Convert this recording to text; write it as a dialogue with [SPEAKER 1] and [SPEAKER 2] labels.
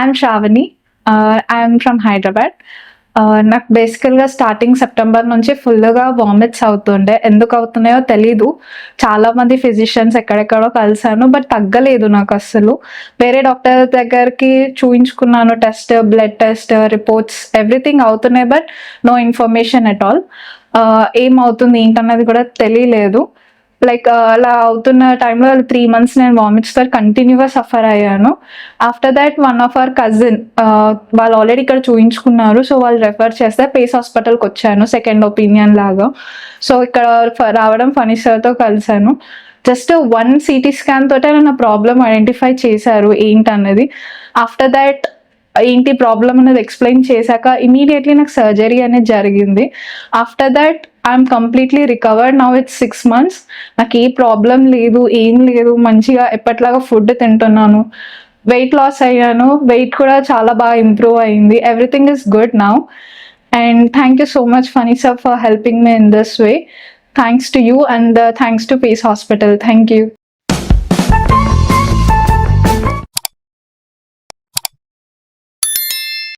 [SPEAKER 1] I'm Sravani I'm from Hyderabad నాకు బేసికల్గా starting September నుంచి ఫుల్గా వామిట్స్ అవుతుండే. ఎందుకు అవుతున్నాయో తెలీదు. చాలా మంది ఫిజిషియన్స్ ఎక్కడెక్కడో కలిసాను బట్ తగ్గలేదు నాకు అస్సలు. వేరే డాక్టర్ దగ్గరికి చూయించుకున్నాను test blood test reports everything అవుతున్నాయి but no information at all ఏమవుతుంది ఏంటన్నది కూడా తెలియలేదు. లైక్ uh, అలా అవుతున్న టైంలో త్రీ మంత్స్ నేను వామిట్స్తో కంటిన్యూగా సఫర్ అయ్యాను. After that one of our cousin వాళ్ళు ఆల్రెడీ ఇక్కడ చూయించుకున్నారు. సో వాళ్ళు రెఫర్ చేస్తే పేస్ హాస్పిటల్కి వచ్చాను సెకండ్ ఒపీనియన్ లాగా. సో ఇక్కడ ఫ- రావడం ఫనీ సార్తో కలిశాను. జస్ట్ వన్ సిటీ స్కాన్ తోటే నా ప్రాబ్లం ఐడెంటిఫై చేశారు ఏంటన్నది. ఆఫ్టర్ దాట్ ఏంటి ప్రాబ్లం అనేది ఎక్స్ప్లెయిన్ చేశాక ఇమీడియట్లీ నాకు సర్జరీ అనేది జరిగింది. After that I'm completely recovered now it's six months నాకు ఏ ప్రాబ్లం లేదు ఏం లేదు. మంచిగా ఎప్పట్లాగా ఫుడ్ తింటున్నాను. వెయిట్ లాస్ అయ్యాను. వెయిట్ కూడా చాలా బాగా ఇంప్రూవ్ అయింది. Everything is good now and thank you so much Phani sir for helping me in this way thanks to you and thanks to Pace hospital thank you